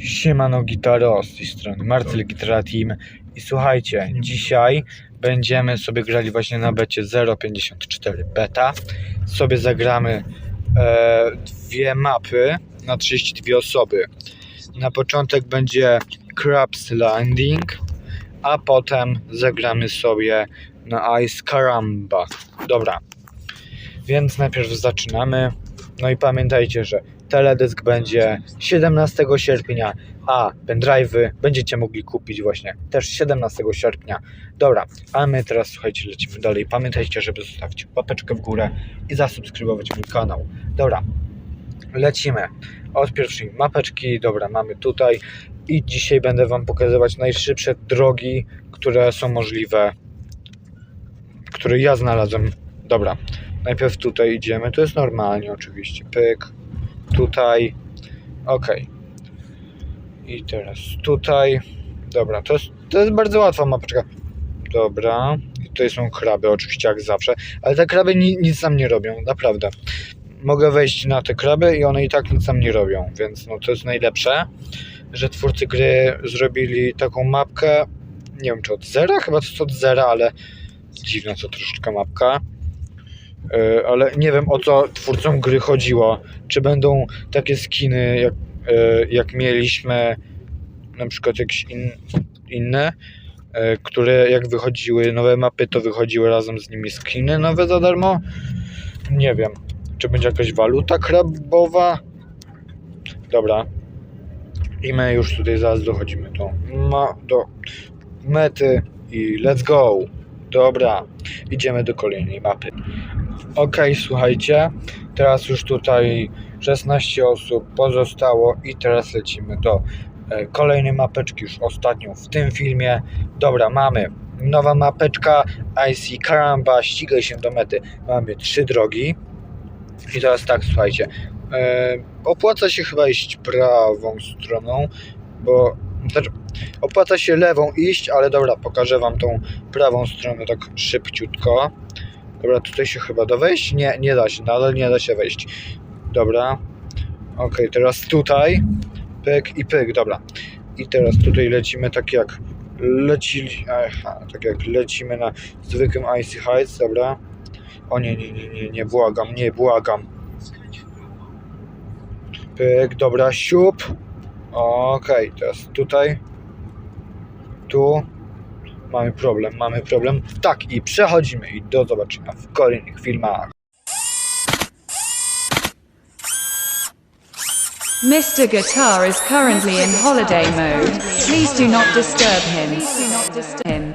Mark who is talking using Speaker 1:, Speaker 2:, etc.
Speaker 1: Siemano Gitaro z tej strony Marcel Gitara Team i słuchajcie, dzisiaj będziemy sobie grali właśnie na becie 0.54 beta. Sobie zagramy e, dwie mapy na 32 osoby. Na początek będzie Crab's Landing, a potem zagramy sobie na Ice Caramba. Dobra, więc najpierw zaczynamy. No i pamiętajcie, że teledysk będzie 17 sierpnia, a pendrive'y będziecie mogli kupić właśnie też 17 sierpnia. Dobra, a my teraz słuchajcie, lecimy dalej. Pamiętajcie, żeby zostawić łapeczkę w górę i zasubskrybować mój kanał. Dobra, lecimy od pierwszej mapeczki. Dobra, mamy tutaj i dzisiaj będę Wam pokazywać najszybsze drogi, które są możliwe, które ja znalazłem. Dobra, najpierw tutaj idziemy, to jest normalnie oczywiście, pyk, tutaj, ok. I teraz tutaj, dobra, to jest, to jest bardzo łatwa mapeczka. Dobra, i tutaj są kraby oczywiście jak zawsze, ale te kraby ni, nic nam nie robią, naprawdę. Mogę wejść na te kraby i one i tak nic nam nie robią, więc no to jest najlepsze, że twórcy gry zrobili taką mapkę, nie wiem czy od zera, chyba to jest od zera, ale dziwna to troszeczkę mapka. Yy, ale nie wiem o co twórcom gry chodziło. Czy będą takie skiny jak, yy, jak mieliśmy na przykład jakieś in, inne, yy, które jak wychodziły nowe mapy, to wychodziły razem z nimi skiny nowe za darmo? Nie wiem. Czy będzie jakaś waluta krabowa? Dobra. I my już tutaj zaraz dochodzimy do, ma, do mety i let's go. Dobra, idziemy do kolejnej mapy. Ok, słuchajcie, teraz już tutaj 16 osób pozostało i teraz lecimy do e, kolejnej mapeczki, już ostatnią w tym filmie. Dobra, mamy nowa mapeczka IC Karamba, ścigaj się do mety. Mamy trzy drogi i teraz tak, słuchajcie, e, opłaca się chyba iść prawą stroną, bo znaczy, opłaca się lewą iść, ale dobra, pokażę Wam tą prawą stronę tak szybciutko. Dobra, tutaj się chyba da wejść? Nie, nie da się, nadal nie da się wejść. Dobra. Ok, teraz tutaj. Pyk i pyk, dobra. I teraz tutaj lecimy tak jak lecili, aha, tak jak lecimy na zwykłym Icy Heights, dobra. O nie, nie, nie, nie, nie, błagam, nie, błagam. Pyk, dobra, siup. Okej, teraz tutaj. Tu. Mamy problem, mamy problem. Tak, i przechodzimy i do zobaczenia w kolejnych filmach.
Speaker 2: Mr. Guitar is currently in holiday mode. Please do not disturb him.